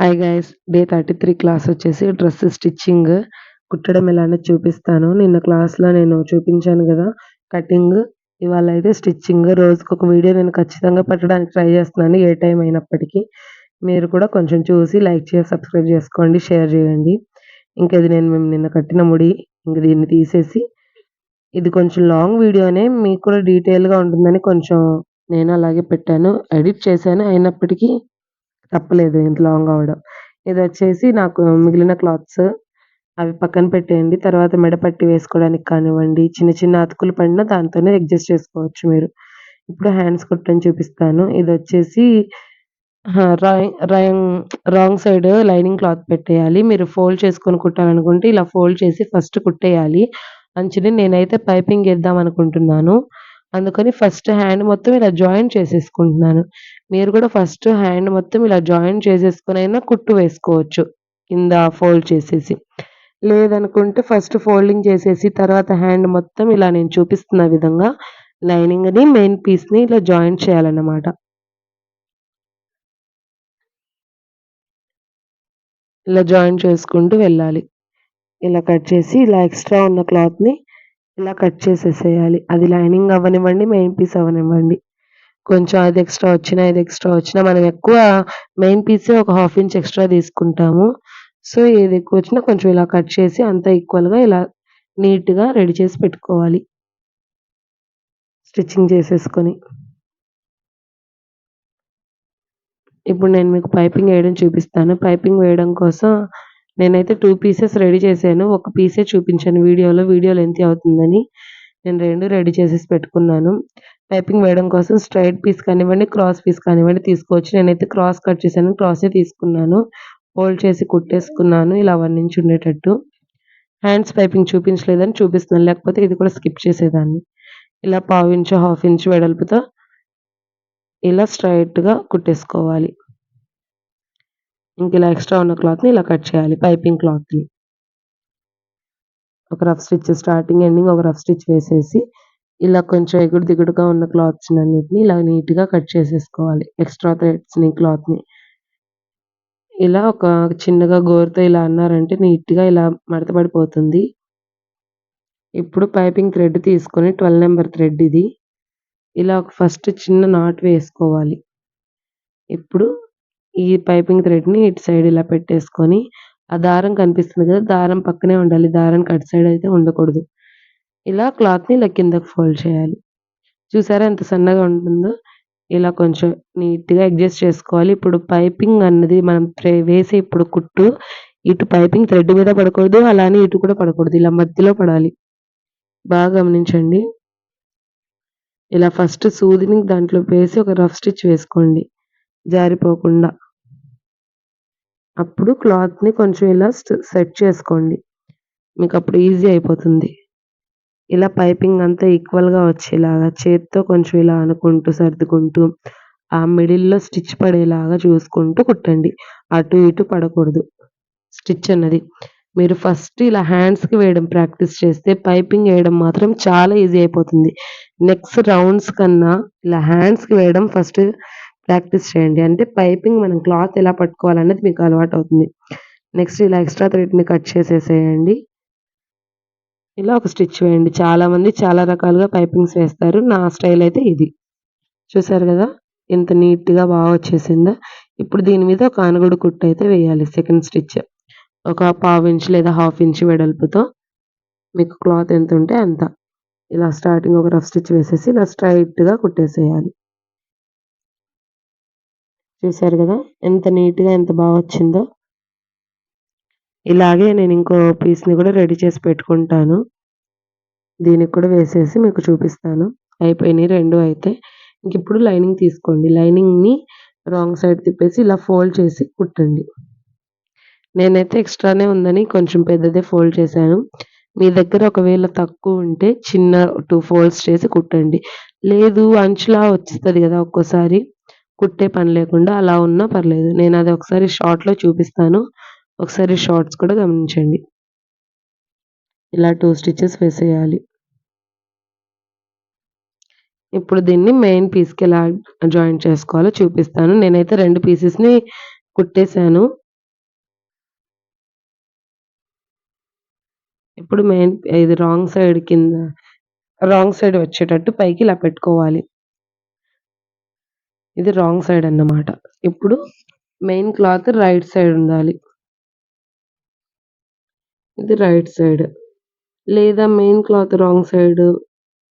Hi guys day thirty three class వచ్చేసి dress stitching కుట్టడం ఎలానో చూపిస్తాను. నిన్న క్లాస్లో నేను చూపించాను కదా కటింగ్ ఇవాళ అయితే స్టిచ్చింగ్ రోజుకి ఒక వీడియో నేను ఖచ్చితంగా పెట్టడానికి ట్రై చేస్తున్నాను ఏ టైం అయినప్పటికీ. మీరు కూడా కొంచెం చూసి లైక్ చేసి సబ్స్క్రైబ్ చేసుకోండి షేర్ చేయండి. ఇంకా ఇది నేను మేము నిన్న కట్టిన ముడి ఇంక దీన్ని తీసేసి. ఇది కొంచెం లాంగ్ వీడియోనే మీకు కూడా డీటెయిల్గా ఉంటుందని కొంచెం నేను అలాగే పెట్టాను. ఎడిట్ చేశాను. అయినప్పటికీ తప్పలేదు ఇంత లాంగ్ అవ్వడం. ఇది వచ్చేసి నాకు మిగిలిన క్లాత్స్ అవి పక్కన పెట్టేయండి. తర్వాత మెడపట్టి వేసుకోవడానికి కానివ్వండి చిన్న చిన్న అతుకులు పడినా దాంతోనే అడ్జస్ట్ చేసుకోవచ్చు మీరు. ఇప్పుడు హ్యాండ్స్ కుట్టని చూపిస్తాను. ఇది వచ్చేసి రాంగ్ సైడ్ లైనింగ్ క్లాత్ పెట్టేయాలి. మీరు ఫోల్డ్ చేసుకొని కుట్టాలనుకుంటే ఇలా ఫోల్డ్ చేసి ఫస్ట్ కుట్టేయాలి. అంచుని నేనైతే పైపింగ్ వేద్దాం అనుకుంటున్నాను. అందుకని ఫస్ట్ హ్యాండ్ మొత్తం ఇలా జాయింట్ చేసేసుకుంటున్నాను. మీరు కూడా ఫస్ట్ హ్యాండ్ మొత్తం ఇలా జాయింట్ చేసేసుకుని అయినా కుట్టు వేసుకోవచ్చు. కింద ఫోల్డ్ చేసేసి. లేదనుకుంటే ఫస్ట్ ఫోల్డింగ్ చేసేసి తర్వాత హ్యాండ్ మొత్తం ఇలా నేను చూపిస్తున్న విధంగా లైనింగ్ని మెయిన్ పీస్ని ఇలా జాయింట్ చేయాలన్నమాట. ఇలా జాయింట్ చేసుకుంటూ వెళ్ళాలి. ఇలా కట్ చేసి ఇలా ఎక్స్ట్రా ఉన్న క్లాత్ని ఇలా కట్ చేసేసేయాలి. అది లైనింగ్ అవ్వనివ్వండి మెయిన్ పీస్ అవ్వనివ్వండి. కొంచెం అది ఎక్స్ట్రా వచ్చినా ఇది ఎక్స్ట్రా వచ్చినా మనం ఎక్కువ మెయిన్ పీసే ఒక హాఫ్ ఇంచ్ ఎక్స్ట్రా తీసుకుంటాము. సో ఏది ఎక్కువ వచ్చినా కొంచెం ఇలా కట్ చేసి అంతా ఈక్వల్గా ఇలా నీట్గా రెడీ చేసి పెట్టుకోవాలి. స్టిచ్చింగ్ చేసేసుకొని. ఇప్పుడు నేను మీకు పైపింగ్ వేయడం చూపిస్తాను. పైపింగ్ వేయడం కోసం నేనైతే టూ పీసెస్ రెడీ చేశాను. ఒక పీసే చూపించాను వీడియోలో. వీడియో లెంత్ అవుతుందని నేను రెండు రెడీ చేసేసి పెట్టుకున్నాను. పైపింగ్ వేయడం కోసం స్ట్రైట్ పీస్ కానివ్వండి క్రాస్ పీస్ కానివ్వండి తీసుకోవచ్చు. నేనైతే క్రాస్ కట్ చేశాను క్రాసే తీసుకున్నాను. ఫోల్డ్ చేసి కుట్టేసుకున్నాను ఇలా వన్ ఇంచ్ ఉండేటట్టు. హ్యాండ్స్ పైపింగ్ చూపించలేదని చూపిస్తున్నాను లేకపోతే ఇది కూడా స్కిప్ చేసేదాన్ని. ఇలా పావు ఇంచు హాఫ్ ఇంచ్ వెడల్పుతో ఇలా స్ట్రైట్గా కుట్టేసుకోవాలి. ఇంక ఇలా ఎక్స్ట్రా ఉన్న క్లాత్ని ఇలా కట్ చేయాలి పైపింగ్ క్లాత్ని ఒక రఫ్ స్టిచ్ స్టార్టింగ్ ఎండింగ్ ఒక రఫ్ స్టిచ్ వేసేసి ఇలా కొంచెం ఎగుడు దిగుడుగా ఉన్న క్లాత్స్ అన్నిటిని ఇలా నీట్గా కట్ చేసేసుకోవాలి. ఎక్స్ట్రా థ్రెడ్స్ని క్లాత్ని ఇలా ఒక చిన్నగా గోరుతో ఇలా అన్నారంటే నీట్గా ఇలా మడతపడిపోతుంది. ఇప్పుడు పైపింగ్ థ్రెడ్ తీసుకొని ట్వెల్వ్ నెంబర్ థ్రెడ్ ఇది. ఇలా ఫస్ట్ చిన్న నాట్ వేసుకోవాలి. ఇప్పుడు ఈ పైపింగ్ థ్రెడ్ని ఇటు సైడ్ ఇలా పెట్టేసుకొని ఆ దారం కనిపిస్తుంది కదా దారం పక్కనే ఉండాలి. దారం కట్ సైడ్ అయితే ఉండకూడదు. ఇలా క్లాత్ని ఇలా ఫోల్డ్ చేయాలి. చూసారా ఎంత సన్నగా ఉంటుందో? ఇలా కొంచెం నీట్గా అడ్జస్ట్ చేసుకోవాలి. ఇప్పుడు పైపింగ్ అన్నది మనం వేసే ఇప్పుడు కుట్టు ఇటు పైపింగ్ థ్రెడ్ మీద పడకూడదు అలానే ఇటు కూడా పడకూడదు. ఇలా మధ్యలో పడాలి. బాగా గమనించండి. ఇలా ఫస్ట్ సూదిని దాంట్లో వేసి ఒక రఫ్ స్టిచ్ వేసుకోండి. జారిపోకుండా. అప్పుడు క్లాత్ని కొంచెం ఇలా సెట్ చేసుకోండి. మీకు అప్పుడు ఈజీ అయిపోతుంది. ఇలా పైపింగ్ అంతా ఈక్వల్గా వచ్చేలాగా చేత్తో కొంచెం ఇలా అనుకుంటూ సర్దుకుంటూ ఆ మిడిల్లో స్టిచ్ పడేలాగా చూసుకుంటూ కుట్టండి. అటు ఇటు పడకూడదు. స్టిచ్ అన్నది. మీరు ఫస్ట్ ఇలా హ్యాండ్స్కి వేయడం ప్రాక్టీస్ చేస్తే పైపింగ్ వేయడం మాత్రం చాలా ఈజీ అయిపోతుంది. నెక్స్ట్ రౌండ్స్ కన్నా ఇలా హ్యాండ్స్కి వేయడం ఫస్ట్ ప్రాక్టీస్ చేయండి. అంటే పైపింగ్ మనం క్లాత్ ఎలా పట్టుకోవాలనేది మీకు అలవాటు అవుతుంది. నెక్స్ట్ ఇలా ఎక్స్ట్రా థ్రెడ్ని కట్ చేసేసేయండి. ఇలా ఒక స్టిచ్ వేయండి. చాలామంది చాలా రకాలుగా పైపింగ్స్ వేస్తారు. నా స్టైల్ అయితే ఇది. చూసారు కదా? ఎంత నీట్గా బాగా వచ్చేసిందో? ఇప్పుడు దీని మీద ఒక ఆనగుడు కుట్టు అయితే వేయాలి. Second stitch. ఒక పావు ఇంచ్ లేదా హాఫ్ ఇంచ్ వెడల్పుతో. మీకు క్లాత్ ఎంత ఉంటే అంత. ఇలా స్టార్టింగ్ ఒక రఫ్ స్టిచ్ వేసేసి ఇలా స్ట్రైట్గా కుట్టేసేయాలి. చూసారు కదా? ఎంత నీట్గా ఎంత బాగా వచ్చిందో. ఇలాగే నేను ఇంకో పీస్ని కూడా రెడీ చేసి పెట్టుకుంటాను. దీనికి కూడా వేసేసి మీకు చూపిస్తాను. అయిపోయినాయి రెండు అయితే. ఇంక ఇప్పుడు లైనింగ్ తీసుకోండి. లైనింగ్ని రాంగ్ సైడ్ తిప్పేసి ఇలా ఫోల్డ్ చేసి కుట్టండి. నేనైతే ఎక్స్ట్రానే ఉందని కొంచెం పెద్దదే ఫోల్డ్ చేశాను. మీ దగ్గర ఒకవేళ తక్కువ ఉంటే చిన్న టూ ఫోల్డ్స్ చేసి కుట్టండి. లేదు అంచులా వస్తుంది కదా ఒక్కోసారి. కుట్టే పని లేకుండా అలా ఉన్నా పర్లేదు. నేను అది ఒకసారి షార్ట్లో చూపిస్తాను. ఒకసారి షార్ట్స్ కూడా గమనించండి. ఇలా టూ స్టిచ్చెస్ వేసేయాలి. ఇప్పుడు దీన్ని మెయిన్ పీస్కి ఎలా జాయింట్ చేసుకోవాలో చూపిస్తాను. నేనైతే రెండు పీసెస్ని కుట్టేశాను. ఇప్పుడు మెయిన్ ఇది రాంగ్ సైడ్ కింద రాంగ్ సైడ్ వచ్చేటట్టు పైకి ఇలా పెట్టుకోవాలి. ఇది రాంగ్ సైడ్ అన్నమాట. ఇప్పుడు మెయిన్ క్లాత్ రైట్ సైడ్ ఉండాలి. ఇది రైట్ సైడ్. లేదా మెయిన్ క్లాత్ రాంగ్ సైడ్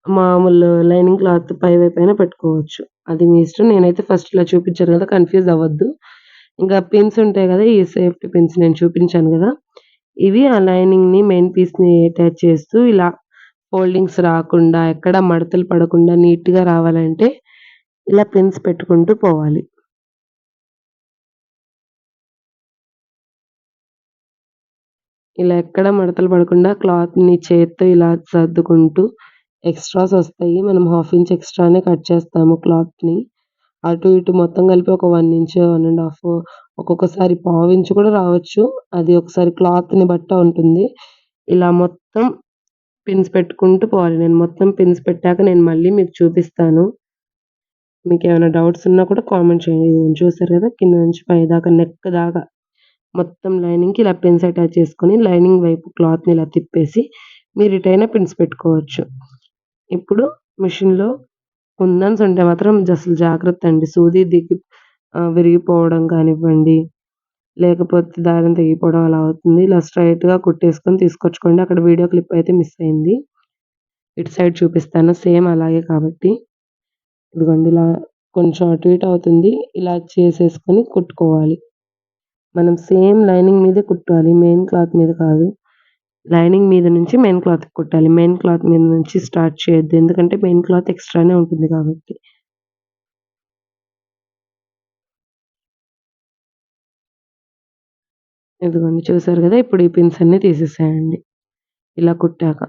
మామూలు లైనింగ్ క్లాత్ పై వైపైనా పెట్టుకోవచ్చు. అది మీ ఇష్టం. నేనైతే ఫస్ట్ ఇలా చూపించాను కదా! కన్‌ఫ్యూజ్ అవ్వద్దు. ఇంకా పిన్స్ ఉంటాయి కదా! ఈ సేఫ్టీ పిన్స్ నేను చూపించాను కదా! ఇవి ఆ లైనింగ్‌ని మెయిన్ పీస్‌ని అటాచ్ చేస్తూ ఇలా ఫోల్డింగ్స్ రాకుండా, ఎక్కడ మడతలు పడకుండా నీట్‌గా రావాలంటే ఇలా పిన్స్ పెట్టుకుంటూ పోవాలి. ఇలా ఎక్కడ మడతలు పడకుండా క్లాత్‌ని చేత్తో ఇలా సర్దుకుంటూ ఎక్స్‌ట్రాస్ వస్తాయి. మనం హాఫ్ ఇంచ్ ఎక్స్‌ట్రానే కట్ చేస్తాము క్లాత్‌ని. అటు ఇటు మొత్తం కలిపి ఒక వన్ ఇంచ్, 1 ½ ఒక్కొక్కసారి పావు ఇంచు కూడా రావచ్చు. అది ఒకసారి క్లాత్‌ని బట్ట ఉంటుంది. ఇలా మొత్తం పిన్స్ పెట్టుకుంటూ పోవాలి. నేను మొత్తం పిన్స్ పెట్టాక నేను మళ్ళీ మీకు చూపిస్తాను. మీకు ఏమైనా డౌట్స్ ఉన్నా కూడా కామెంట్ చేయండి. చూసారు కదా! కింద నుంచి పైదాకా నెక్ దాకా మొత్తం లైనింగ్‌కి ఇలా పిన్స్ అటాచ్ చేసుకొని లైనింగ్ వైపు క్లాత్‌ని ఇలా తిప్పేసి మీరు ఇటైనా పిన్స్ పెట్టుకోవచ్చు. ఇప్పుడు మిషన్‌లో కుందన్స్ ఉంటే మాత్రం అసలు జాగ్రత్త అండి. సూది దిగి విరిగిపోవడం కానివ్వండి, లేకపోతే దారం తెగిపోవడం అలా అవుతుంది. ఇలా స్ట్రైట్గా కుట్టేసుకొని తీసుకొచ్చుకోండి. అక్కడ వీడియో క్లిప్ అయితే మిస్ అయింది. ఇటు సైడ్ చూపిస్తాను. సేమ్ అలాగే కాబట్టి. ఇదిగోండి ఇలా కొంచెం అటు ఇటు అవుతుంది. ఇలా చేసేసుకొని కుట్టుకోవాలి. మనం సేమ్ లైనింగ్ మీదే కుట్టాలి. మెయిన్ క్లాత్ మీద కాదు. లైనింగ్ మీద నుంచి మెయిన్ క్లాత్‌కి కుట్టాలి. మెయిన్ క్లాత్ మీద నుంచి స్టార్ట్ చేయొద్దు. ఎందుకంటే మెయిన్ క్లాత్ ఎక్స్‌ట్రానే ఉంటుంది కాబట్టి. ఇదిగోండి చూసారు కదా! ఇప్పుడు ఈ పిన్స్ అన్నీ తీసేసేయండి. ఇలా కుట్టాక.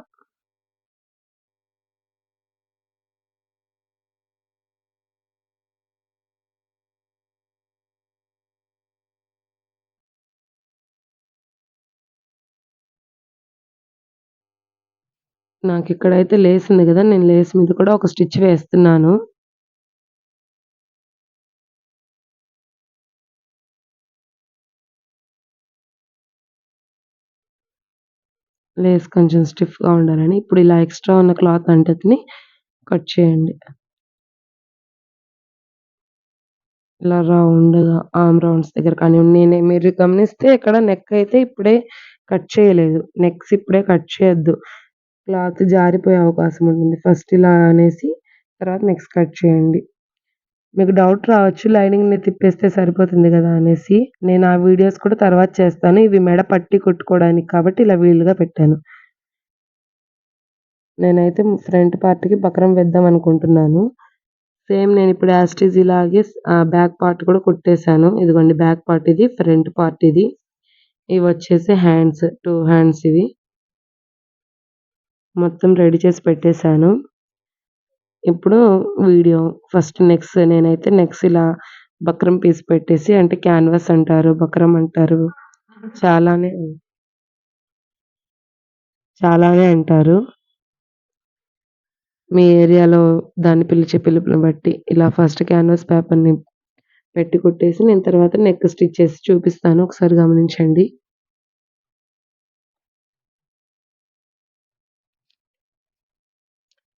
నాకిక్కడైతే లేస్ ఉంది కదా! నేను లేస్ మీద కూడా ఒక స్టిచ్ వేస్తున్నాను. లేస్ కొంచెం స్టిఫ్‌గా ఉండాలని. ఇప్పుడు ఇలా ఎక్స్‌ట్రా ఉన్న క్లాత్ అంతటిని కట్ చేయండి. ఇలా రౌండ్‌గా ఆమ్ రౌండ్స్ దగ్గర కానీ నేనే మీరు గమనిస్తే ఇక్కడ నెక్ అయితే ఇప్పుడే కట్ చేయలేదు. నెక్స్ ఇప్పుడే కట్ చేయొద్దు. క్లాత్ జారిపోయే అవకాశం ఉంటుంది. ఫస్ట్ ఇలా అనేసి తర్వాత నెక్స్ట్ కట్ చేయండి. మీకు డౌట్ రావచ్చు లైనింగ్‌ని తిప్పేస్తే సరిపోతుంది కదా! అనేసి. నేను ఆ వీడియోస్ కూడా తర్వాత చేస్తాను. ఇవి మెడ పట్టి కుట్టుకోవడానికి కాబట్టి ఇలా వీలుగా పెట్టాను. నేనైతే ఫ్రంట్ పార్ట్‌కి బక్రం వేద్దాం అనుకుంటున్నాను. సేమ్ నేను ఇప్పుడు ఇట్ ఇలాగే బ్యాక్ పార్ట్ కూడా కుట్టేశాను ఇదిగోండి బ్యాక్ పార్ట్ ఇది. ఫ్రంట్ పార్ట్ ఇది. ఇవొచ్చేసి హ్యాండ్స్ టూ హ్యాండ్స్ ఇవి. మొత్తం రెడీ చేసి పెట్టేశాను ఇప్పుడు వీడియో ఫస్ట్ నెక్స్ నేనైతే నెక్స్ ఇలా బక్రం పీస్ పెట్టేసి అంటే క్యాన్వాస్ అంటారు, బక్రం అంటారు. చాలానే చాలానే అంటారు. మీ ఏరియాలో దాన్ని పిలిచే పిలుపుని బట్టి ఇలా ఫస్ట్ క్యాన్వాస్ పేపర్‌ని పెట్టి కొట్టేసి నేను తర్వాత నెక్ స్టిచ్ చేసి చూపిస్తాను. ఒకసారి గమనించండి.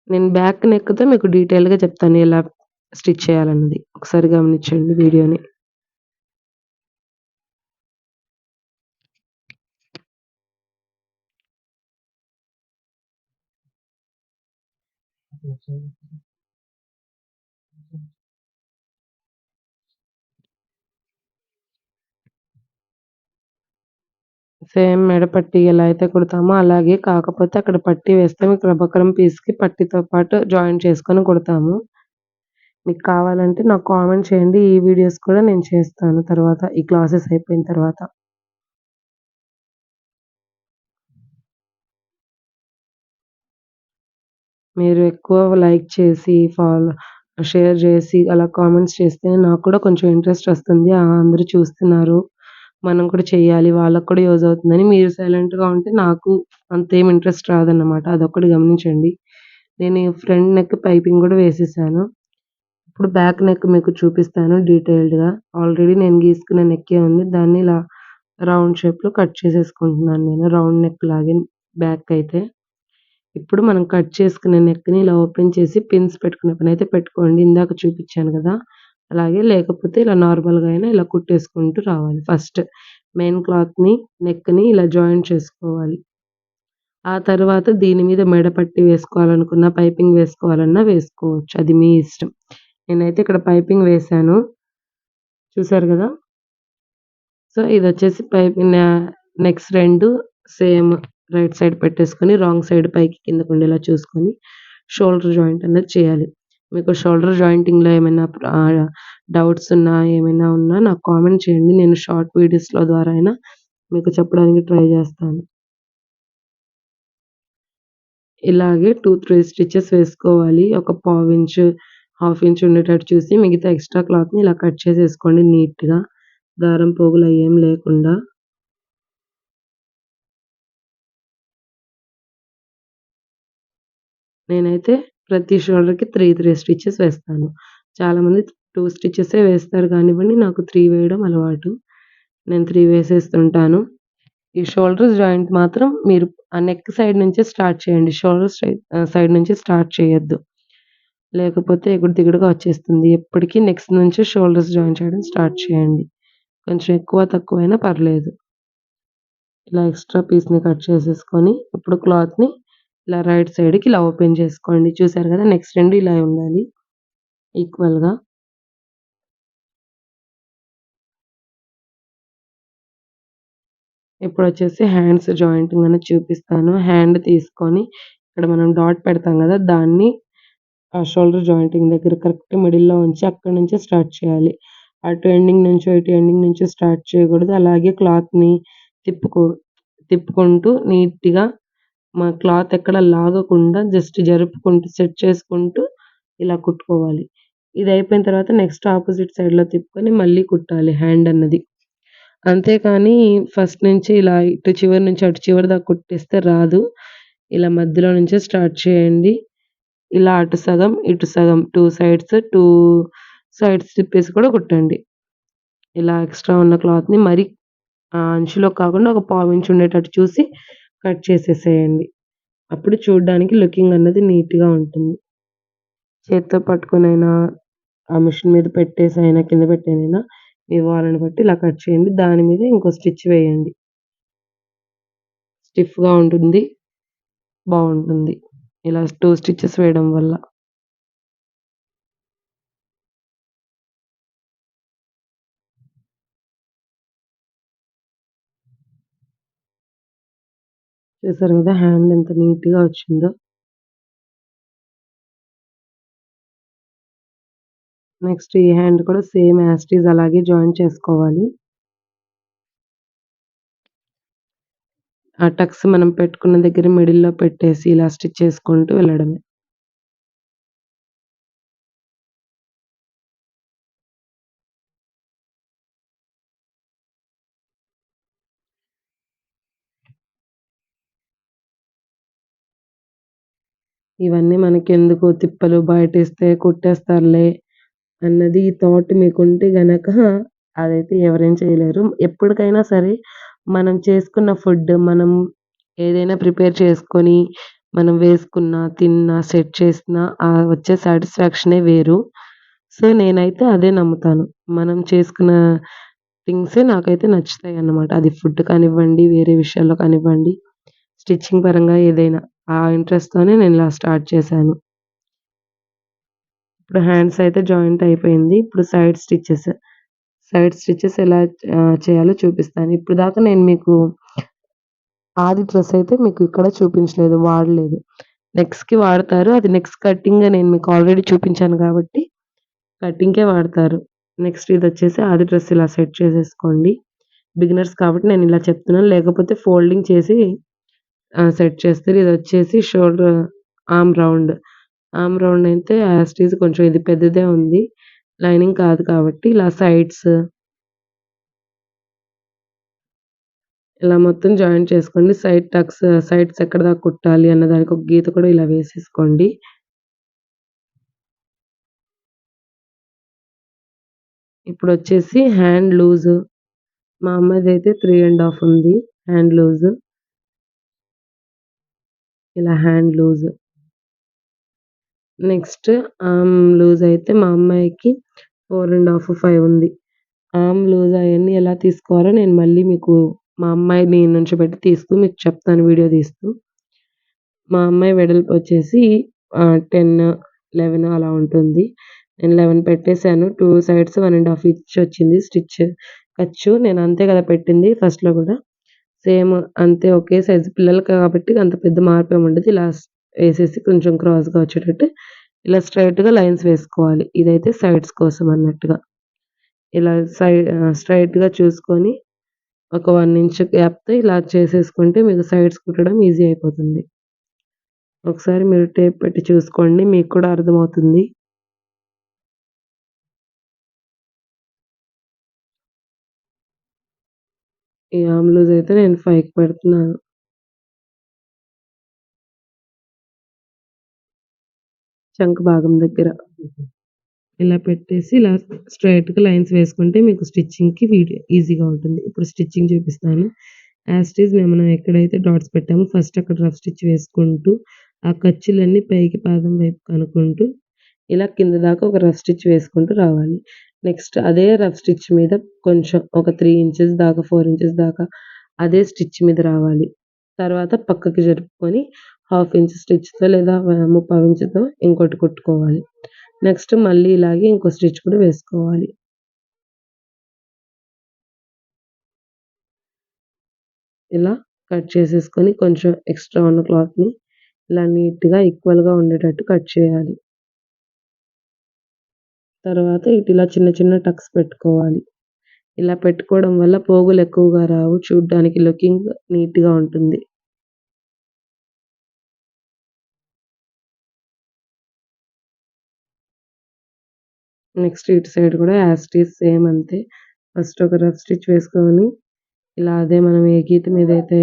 నేను బ్యాక్ నెక్‌తో మీకు డీటెయిల్‌గా చెప్తాను ఎలా స్టిచ్ చేయాలన్నది. ఒకసారి గమనించండి వీడియోని. సేమ్ మెడ పట్టి ఎలా అయితే కుడతామో అలాగే కాకపోతే అక్కడ పట్టి వేస్తే మీకు బక్రం పీస్‌కి పట్టితో పాటు జాయిన్ చేసుకొని కుడతాము. మీకు కావాలంటే నాకు కామెంట్ చేయండి. ఈ వీడియోస్ కూడా నేను చేస్తాను తర్వాత ఈ క్లాసెస్ అయిపోయిన తర్వాత. మీరు ఎక్కువ లైక్ చేసి, ఫాలో షేర్ చేసి అలా కామెంట్స్ చేస్తే నాకు కూడా కొంచెం ఇంట్రెస్ట్ వస్తుంది. ఆ! అందరూ చూస్తున్నారు. మనం కూడా చేయాలి వాళ్ళకి కూడా యూజ్ అవుతుందని. మీరు సైలెంట్‌గా ఉంటే నాకు అంతేం ఇంట్రెస్ట్ రాదన్నమాట. అదొకటి గమనించండి. నేను ఫ్రంట్ నెక్ పైపింగ్ కూడా వేసేసాను. ఇప్పుడు బ్యాక్ నెక్ మీకు చూపిస్తాను డీటెయిల్డ్‌గా. ఆల్రెడీ నేను గీసుకున్న నెక్కే ఉంది. దాన్ని ఇలా రౌండ్ షేప్‌లో కట్ చేసేసుకుంటున్నాను నేను. రౌండ్ నెక్ లాగే బ్యాక్ అయితే ఇప్పుడు మనం కట్ చేసుకునే నెక్‌ని ఇలా ఓపెన్ చేసి పిన్స్ పెట్టుకునే అయితే పెట్టుకోండి. ఇందాక చూపించాను కదా అలాగే లేకపోతే ఇలా నార్మల్‌గా అయినా ఇలా కుట్టేసుకుంటూ రావాలి. ఫస్ట్ మెయిన్ క్లాత్‌ని, నెక్‌ని ఇలా జాయింట్ చేసుకోవాలి. ఆ తర్వాత దీని మీద మెడ పట్టి వేసుకోవాలనుకున్నా, పైపింగ్ వేసుకోవాలన్నా వేసుకోవచ్చు. అది మీ ఇష్టం. నేనైతే ఇక్కడ పైపింగ్ వేశాను. చూసారు కదా సో, ఇది వచ్చేసి పైపింగ్ నెక్స్ట్ రెండు సేమ్ రైట్ సైడ్ పెట్టేసుకొని, రాంగ్ సైడ్ పైకి కిందకుండేలా చూసుకొని, షోల్డర్ జాయింట్ అనేది చేయాలి. మీకు షోల్డర్ జాయింటింగ్‌లో ఏమైనా డౌట్స్ ఉన్నా, ఏమైనా ఉన్నా నాకు కామెంట్ చేయండి. నేను షార్ట్ వీడియోస్‌లో ద్వారా అయినా మీకు చెప్పడానికి ట్రై చేస్తాను ఇలాగే 2, 3 స్టిచెస్ వేసుకోవాలి. ఒక పావు ఇంచ్ హాఫ్ ఇంచ్ ఉండేటట్టు చూసి మిగతా ఎక్స్‌ట్రా క్లాత్‌ని ఇలా కట్ చేసేసుకోండి నీట్‌గా. దారం పోగులు ఏం లేకుండా. నేనైతే ప్రతి షోల్డర్‌కి 3, 3 స్టిచెస్ వేస్తాను. చాలామంది టూ స్టిచెసే వేస్తారు కానివ్వండి నాకు త్రీ వేయడం అలవాటు. నేను త్రీ వేసేస్తుంటాను. ఈ షోల్డర్ జాయింట్ మాత్రం మీరు ఆ నెక్ సైడ్ నుంచే స్టార్ట్ చేయండి. షోల్డర్ సైడ్ నుంచి స్టార్ట్ చేయొద్దు. లేకపోతే ఎగుడు దిగుడుగా వచ్చేస్తుంది. ఎప్పటికీ నెక్స్ట్ నుంచే షోల్డర్స్ జాయిన్ చేయడం స్టార్ట్ చేయండి. కొంచెం ఎక్కువ తక్కువైనా పర్లేదు. ఇలా ఎక్స్‌ట్రా పీస్‌ని కట్ చేసేసుకొని, ఇప్పుడు క్లాత్‌ని ఇలా రైట్ సైడ్‌కి ఇలా ఓపెన్ చేసుకోండి. చూసారు కదా నెక్స్ట్ రెండు ఇలా ఉండాలి. ఈక్వల్‌గా. ఇప్పుడొచ్చేసి హ్యాండ్స్ జాయింటింగ్ అనేది చూపిస్తాను. హ్యాండ్ తీసుకొని, ఇక్కడ మనం డాట్ పెడతాం కదా దాన్ని ఆ షోల్డర్ జాయింటింగ్ దగ్గర కరెక్ట్ మిడిల్‌లో ఉంచి అక్కడి నుంచి స్టార్ట్ చేయాలి. అటు ఎండింగ్ నుంచి ఇటు ఎండింగ్ నుంచి స్టార్ట్ చేయకూడదు. అలాగే క్లాత్‌ని తిప్పుకో తిప్పుకుంటూ నీట్‌గా మన క్లాత్ ఎక్కడ లాగకుండా జస్ట్ జరుపుకుంటూ, సెట్ చేసుకుంటూ ఇలా కుట్టుకోవాలి. ఇది అయిపోయిన తర్వాత నెక్స్ట్ ఆపోజిట్ సైడ్‌లో తిప్పుకొని మళ్ళీ కుట్టాలి హ్యాండ్ అన్నది. అంతేకాని ఫస్ట్ నుంచి ఇలా ఇటు చివరి నుంచి అటు చివరి దాకా కుట్టేస్తే రాదు. ఇలా మధ్యలో నుంచే స్టార్ట్ చేయండి. ఇలా అటు సగం, ఇటు సగం టూ సైడ్స్, టూ సైడ్స్ తిప్పేసి కూడా కుట్టండి. ఇలా ఎక్స్‌ట్రా ఉన్న క్లాత్‌ని మరి ఆ అంచులో కాకుండా ఒక పావు ఇంచు ఉండేటట్టు చూసి కట్ చేసేసేయండి. అప్పుడు చూడడానికి లుకింగ్ అన్నది నీట్‌గా ఉంటుంది. చేత్తో పట్టుకునైనా ఆ మిషన్ మీద పెట్టేసైనా, కింద పెట్టేనైనా మీ వాళ్ళని బట్టి ఇలా కట్ చేయండి. దాని మీద ఇంకో స్టిచ్ వేయండి. స్టిఫ్‌గా ఉంటుంది. బాగుంటుంది ఇలా టూ స్టిచెస్ వేయడం వల్ల. చూసారు కదా హ్యాండ్ ఎంత నీట్‌గా వచ్చిందో. నెక్స్ట్ ఈ హ్యాండ్ కూడా సేమ్ యాస్టీజ్ అలాగే జాయిన్ చేసుకోవాలి. ఆ టక్స్ మనం పెట్టుకున్న దగ్గర మిడిల్‌లో పెట్టేసి ఇలా స్టిచ్ చేసుకుంటూ వెళ్ళడమే. ఇవన్నీ మనకెందుకు తిప్పలు బయటేస్తే కొట్టేస్తారులే అన్నది థాట్ మీకుంటే గనక అదైతే ఎవరేం చేయలేరు. ఎప్పటికైనా సరే మనం చేసుకున్న ఫుడ్ మనం ఏదైనా ప్రిపేర్ చేసుకొని, మనం వేసుకున్నా, తిన్నా, సెట్ చేసినా ఆ వచ్చే సాటిస్ఫాక్షనే వేరు. సో, నేనైతే అదే నమ్ముతాను. మనం చేసుకున్న థింగ్సే నాకైతే నచ్చుతాయి అన్నమాట అది ఫుడ్ కానివ్వండి, వేరే విషయాల్లో కానివ్వండి, స్టిచ్చింగ్ పరంగా ఏదైనా. ఆ ఇంట్రెస్ట్‌తోనే నేను ఇలా స్టార్ట్ చేశాను. ఇప్పుడు హ్యాండ్స్ అయితే జాయింట్ అయిపోయింది. ఇప్పుడు సైడ్ స్టిచ్చెస్ సైడ్ స్టిచ్చెస్ ఎలా చేయాలో చూపిస్తాను. ఇప్పుడు దాకా నేను మీకు ఆది డ్రెస్ అయితే మీకు ఇక్కడ చూపించలేదు. వాడలేదు. నెక్స్ట్కి వాడతారు. అది నెక్స్ట్ కటింగ్ నేను మీకు ఆల్రెడీ చూపించాను కాబట్టి కటింగ్‌కే వాడతారు. నెక్స్ట్ ఇది వచ్చేసి ఆది డ్రెస్ ఇలా సెట్ చేసేసుకోండి. బిగినర్స్ కాబట్టి నేను ఇలా చెప్తున్నాను. లేకపోతే ఫోల్డింగ్ చేసి ఆహ్, సెట్ చేస్తారు. ఇదొచ్చేసి shoulder arm round. Arm round అయితే యాస్ ఇట్ ఈజ్ కొంచెం ఇది పెద్దదే ఉంది. లైనింగ్ కాదు కాబట్టి ఇలా సైడ్స్ ఇలా మొత్తం జాయిన్ చేసుకోండి. సైడ్ టక్స్ సైడ్స్ ఎక్కడ దాకా కుట్టాలి అన్న దానికి ఒక గీత కూడా ఇలా వేసేసుకోండి. ఇప్పుడు వచ్చేసి హ్యాండ్ లూజ్. మా అమ్మది అయితే త్రీ అండ్ హాఫ్ ఉంది హ్యాండ్ లూజ్. ఇలా hand loose. Next arm loose అయితే మా అమ్మాయికి 4 ½ 5 ఉంది. ఆమ్ లూజ్ అవన్నీ ఎలా తీసుకోవాలో నేను మళ్ళీ మీకు మా అమ్మాయి మీ నుంచి పెట్టి తీస్తూ మీకు చెప్తాను వీడియో తీస్తూ. మా అమ్మాయి వెడల్పు వచ్చేసి టెన్ లెవెన్ అలా ఉంటుంది. నేను 11 పెట్టేసాను. Two sides one and half inch వచ్చింది స్టిచ్ ఖర్చు. నేను అంతే కదా పెట్టింది ఫస్ట్‌లో కూడా. సేమ్ అంతే ఒకే సైజు పిల్లలకి కాబట్టి అంత పెద్ద మార్పేమి ఉండదు. ఇలా వేసేసి కొంచెం క్రాస్‌గా వచ్చేటట్టు ఇలా స్ట్రైట్గా లైన్స్ వేసుకోవాలి. ఇదైతే సైడ్స్ కోసం అన్నట్టుగా. ఇలా సైడ్ స్ట్రైట్గా చూసుకొని ఒక వన్ ఇంచ్ గ్యాప్‌తో ఇలా చేసేసుకుంటే మీకు సైడ్స్ కుట్టడం ఈజీ అయిపోతుంది. ఒకసారి మీరు టేప్ పెట్టి చూసుకోండి. మీకు కూడా అర్థమవుతుంది. ఈ ఆర్మ్ లూజ్ అయితే నేను ఫైవ్కి పెడుతున్నాను. చంక భాగం దగ్గర. ఇలా పెట్టేసి ఇలా స్ట్రైట్గా లైన్స్ వేసుకుంటే మీకు స్టిచ్చింగ్‌కి వీడియో ఈజీగా ఉంటుంది. ఇప్పుడు స్టిచ్చింగ్ చూపిస్తాను. యాస్టీజ్ మేము ఈజ్ మనం ఎక్కడైతే డాట్స్ పెట్టామో ఫస్ట్ అక్కడ రఫ్ స్టిచ్ వేసుకుంటూ, ఆ ఖర్చులన్నీ పైకి పాదం వైపు కనుక్కుంటూ ఇలా కింద దాకా ఒక రఫ్ స్టిచ్ వేసుకుంటూ రావాలి. నెక్స్ట్ అదే రఫ్ స్టిచ్ మీద కొంచెం ఒక త్రీ ఇంచెస్ దాకా, ఫోర్ ఇంచెస్ దాకా అదే స్టిచ్ మీద రావాలి. తర్వాత పక్కకి జరుపుకొని హాఫ్ ఇంచ్ స్టిచ్‌తో లేదా ముప్పై ముప్పావు ఇంచుతో ఇంకోటి కుట్టుకోవాలి. నెక్స్ట్ మళ్ళీ ఇలాగే ఇంకో స్టిచ్ కూడా వేసుకోవాలి. ఇలా కట్ చేసేసుకొని కొంచెం ఎక్స్‌ట్రా ఉన్న క్లాత్‌ని ఇలా నీట్‌గా ఈక్వల్‌గా ఉండేటట్టు కట్ చేయాలి. తర్వాత ఇటు ఇలా చిన్న చిన్న టక్స్ పెట్టుకోవాలి. ఇలా పెట్టుకోవడం వల్ల పోగులు ఎక్కువగా రావు. చూడ్డానికి లుకింగ్ నీట్‌గా ఉంటుంది. నెక్స్ట్ ఇటు సైడ్ కూడా యాస్టీస్ సేమ్ అంతే. ఫస్ట్ ఒక రఫ్ స్టిచ్ వేసుకొని, ఇలా అదే మనం ఏ గీత మీద అయితే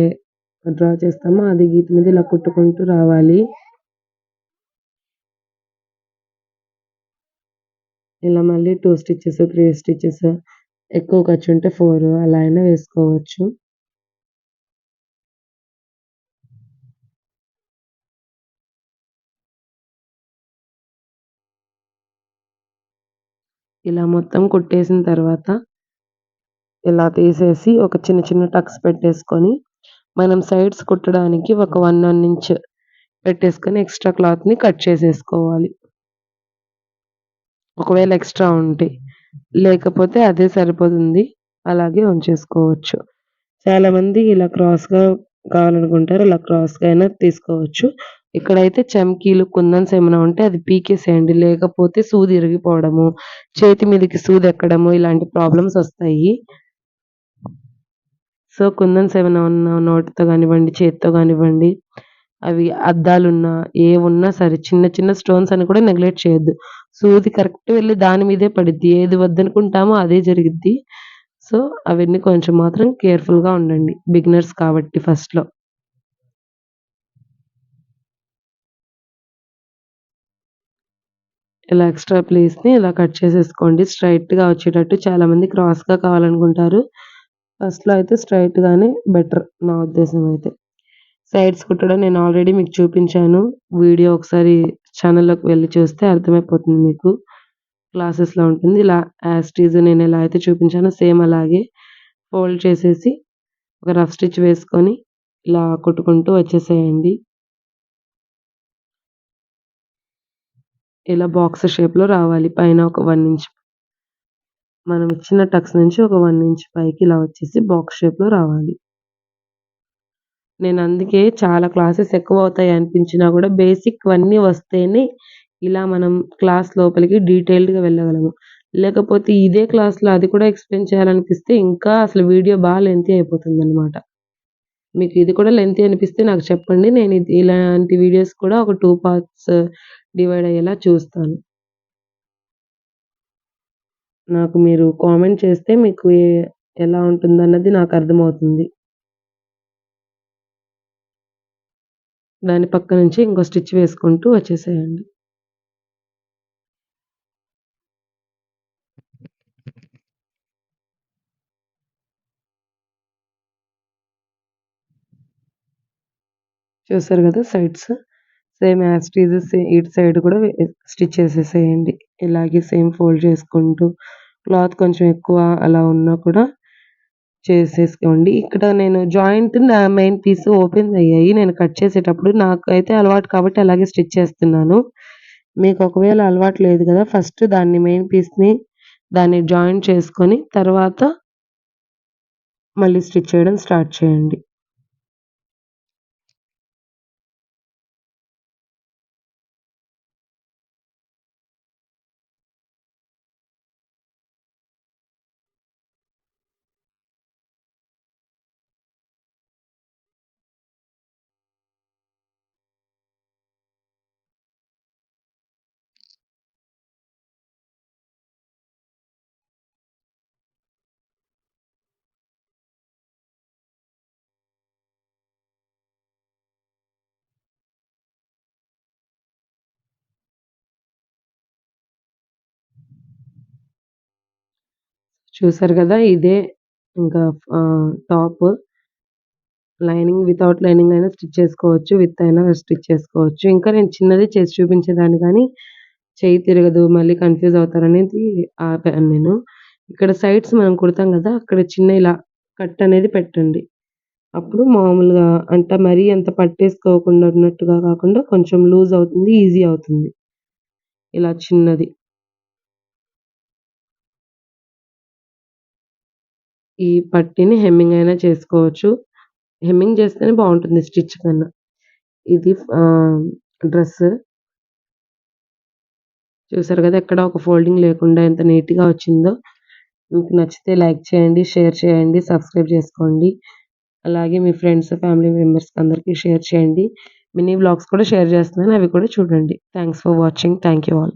డ్రా చేస్తామో అది గీత మీద ఇలా కుట్టుకుంటూ రావాలి. ఇలా మళ్ళీ టూ స్టిచెస్, త్రీ స్టిచెస్ ఎక్కువ ఖర్చు ఉంటే ఫోర్ అలా అయినా వేసుకోవచ్చు. ఇలా మొత్తం కుట్టేసిన తర్వాత ఇలా తీసేసి ఒక చిన్న చిన్న టక్స్ పెట్టేసుకొని, మనం సైడ్స్ కుట్టడానికి ఒక 1, 1 ఇంచ్ పెట్టేసుకొని ఎక్స్‌ట్రా క్లాత్‌ని కట్ చేసేసుకోవాలి. ఒకవేళ ఎక్స్‌ట్రా ఉంటే. లేకపోతే అదే సరిపోతుంది. అలాగే ఉంచేసుకోవచ్చు. చాలామంది ఇలా క్రాస్‌గా కావాలనుకుంటారు. ఇలా క్రాస్‌గా అయినా తీసుకోవచ్చు. ఇక్కడైతే చమ్కీలు, కుందన్స్ ఏమైనా ఉంటే అది పీకేసేయండి. లేకపోతే సూది ఇరిగిపోవడము, చేతి మీదకి సూది ఎక్కడము ఇలాంటి ప్రాబ్లమ్స్ వస్తాయి. సో, కుందన్స్ ఏమైనా ఉన్నా నోటితో కానివ్వండి చేత్తో కానివ్వండి అవి అద్దాలున్నా, ఏవున్నా సరే చిన్న చిన్న స్టోన్స్ అని కూడా నెగ్లెక్ట్ చేయొద్దు. సూది కరెక్ట్ వెళ్ళి దాని మీదే పడిద్ది. ఏది వద్దనుకుంటామో అదే జరిగిద్ది. సో, అవన్నీ కొంచెం మాత్రం కేర్‌ఫుల్‌గా ఉండండి. బిగినర్స్ కాబట్టి ఫస్ట్‌లో. ఇలా ఎక్స్‌ట్రా ప్లేస్‌ని ఇలా కట్ చేసేసుకోండి. స్ట్రైట్గా వచ్చేటట్టు చాలామంది క్రాస్‌గా కావాలనుకుంటారు. ఫస్ట్‌లో అయితే స్ట్రైట్గానే బెటర్ నా ఉద్దేశం అయితే. సైడ్స్ కుట్టడం నేను ఆల్రెడీ మీకు చూపించాను. వీడియో ఒకసారి ఛానల్లోకి వెళ్ళి చూస్తే అర్థమైపోతుంది మీకు. క్లాసెస్‌లో ఉంటుంది. ఇలా యాజ్ ఇట్ నేను ఎలా అయితే చూపించానో సేమ్ అలాగే ఫోల్డ్ చేసేసి ఒక రఫ్ స్టిచ్ వేసుకొని ఇలా కుట్టుకుంటూ వచ్చేసేయండి. ఇలా బాక్స్ షేప్‌లో రావాలి. పైన ఒక వన్ ఇంచ్ మనం ఇచ్చిన టక్స్ నుంచి ఒక వన్ ఇంచ్ పైకి ఇలా వచ్చేసి బాక్స్ షేప్‌లో రావాలి. నేను అందుకే చాలా క్లాసెస్ ఎక్కువ అవుతాయి అనిపించినా కూడా బేసిక్ అన్నీ వస్తేనే ఇలా మనం క్లాస్ లోపలికి డీటెయిల్డ్‌గా వెళ్ళగలము. లేకపోతే ఇదే క్లాస్‌లో అది కూడా ఎక్స్‌ప్లెయిన్ చేయాలనిపిస్తే ఇంకా అసలు వీడియో బాగా లెంతీ అయిపోతుందనమాట. మీకు ఇది కూడా లెంతీ అనిపిస్తే నాకు చెప్పండి. నేను ఇది ఇలాంటి వీడియోస్ కూడా ఒక టూ పార్ట్స్ డివైడ్ అయ్యేలా చూస్తాను. నాకు మీరు కామెంట్ చేస్తే మీకు ఎలా ఉంటుందన్నది నాకు అర్థమవుతుంది. దాని పక్క నుంచి ఇంకో స్టిచ్ వేసుకుంటూ వచ్చేసేయండి. చూసారు కదా సైడ్స్ సేమ్ యాస్టీజ్ ఇట్ ఇటు సైడ్ కూడా స్టిచ్ చేసేసేయండి ఇలాగే సేమ్ ఫోల్డ్ చేసుకుంటూ క్లాత్ కొంచెం ఎక్కువ అలా ఉన్నా కూడా చేసేసుకోండి. ఇక్కడ నేను జాయింట్ నా మెయిన్ పీస్ ఓపెన్ అయ్యాయి. నేను కట్ చేసేటప్పుడు నాకైతే అలవాటు కాబట్టి అలాగే స్టిచ్ చేస్తున్నాను. మీకు ఒకవేళ అలవాటు లేదు కదా ఫస్ట్ దాన్ని మెయిన్ పీస్ని దాన్ని జాయింట్ చేసుకొని తర్వాత మళ్ళీ స్టిచ్ చేయడం స్టార్ట్ చేయండి. చూసారు కదా ఇదే ఇంకా టాప్. లైనింగ్ వితౌట్ లైనింగ్ అయినా స్టిచ్ చేసుకోవచ్చు విత్ అయినా స్టిచ్ చేసుకోవచ్చు. ఇంకా నేను చిన్నది చేసి చూపించేదాన్ని కానీ చేయి తిరగదు మళ్ళీ కన్ఫ్యూజ్ అవుతారనేది ఆపాను నేను. ఇక్కడ సైడ్స్ మనం కుడతాం కదా అక్కడ చిన్న ఇలా కట్ అనేది పెట్టండి. అప్పుడు మామూలుగా అంట మరీ అంత పట్టేసుకోకుండా ఉన్నట్టుగా కాకుండా కొంచెం లూజ్ అవుతుంది ఈజీ అవుతుంది. ఇలా చిన్నది. ఈ పట్టీని హెమ్మింగ్ అయినా చేసుకోవచ్చు. హెమ్మింగ్ చేస్తేనే బాగుంటుంది స్టిచ్ కన్నా. ఇది డ్రెస్. చూసారు కదా! ఎక్కడ ఒక ఫోల్డింగ్ లేకుండా ఎంత నీట్‌గా వచ్చిందో. మీకు నచ్చితే లైక్ చేయండి, షేర్ చేయండి, సబ్స్క్రైబ్ చేసుకోండి. అలాగే మీ ఫ్రెండ్స్, ఫ్యామిలీ మెంబర్స్‌కి అందరికీ షేర్ చేయండి. మినీ వ్లాగ్స్ కూడా షేర్ చేస్తున్నాను. అవి కూడా చూడండి. Thanks for watching. Thank you all.